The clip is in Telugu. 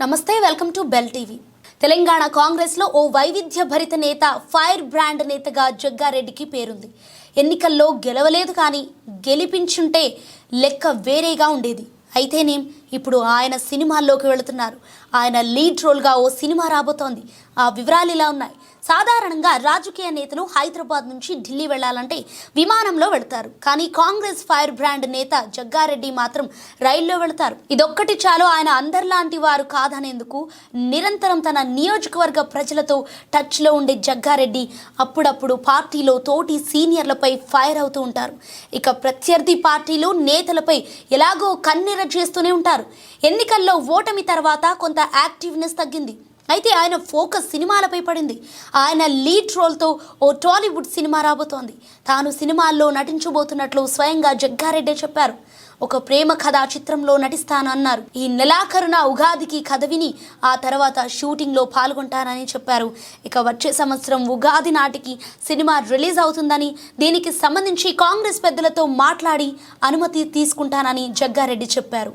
Namaste welcome to bell TV. Telangana కాంగ్రెస్లో ఓ వైవిధ్య భరిత నేత ఫైర్ బ్రాండ్ నేతగా జగ్గారెడ్డికి పేరుంది. ఎన్నికల్లో గెలవలేదు కానీ గెలిపించుంటే లెక్క వేరేగా ఉండేది. అయితేనేం ఇప్పుడు ఆయన సినిమాల్లోకి వెళుతున్నారు. ఆయన లీడ్ రోల్గా ఓ సినిమా రాబోతోంది. ఆ వివరాలు ఇలా ఉన్నాయి. సాధారణంగా రాజకీయ నేతలు హైదరాబాద్ నుంచి ఢిల్లీ వెళ్ళాలంటే విమానంలో వెళతారు. కానీ కాంగ్రెస్ ఫైర్ బ్రాండ్ నేత జగ్గారెడ్డి మాత్రం రైల్లో వెళతారు. ఇదొక్కటి చాలు ఆయన అందరిలాంటి వారు కాదనేందుకు నిరంతరం తన నియోజకవర్గ ప్రజలతో టచ్లో ఉండే జగ్గారెడ్డి అప్పుడప్పుడు పార్టీలో తోటి సీనియర్లపై ఫైర్ అవుతూ ఉంటారు. ఇక ప్రత్యర్థి పార్టీలు నేతలపై ఎలాగో కన్నెర చేస్తూనే ఉంటారు. ఎన్నికల్లో ఓటమి తర్వాత కొంత యాక్టివ్నెస్ తగ్గింది. అయితే ఆయన ఫోకస్ సినిమాలపై పడింది. ఆయన లీడ్ రోల్తో ఓ టాలీవుడ్ సినిమా రాబోతోంది. తాను సినిమాల్లో నటించబోతున్నట్లు స్వయంగా జగ్గారెడ్డే చెప్పారు. ఒక ప్రేమ కథా చిత్రంలో నటిస్తాను అన్నారు ఈ నెలాఖరున ఉగాదికి కథ విని ఆ తర్వాత షూటింగ్లో పాల్గొంటానని చెప్పారు. ఇక వచ్చే సంవత్సరం ఉగాది నాటికి సినిమా రిలీజ్ అవుతుందని దీనికి సంబంధించి కాంగ్రెస్ పెద్దలతో మాట్లాడి అనుమతి తీసుకుంటానని జగ్గారెడ్డి చెప్పారు.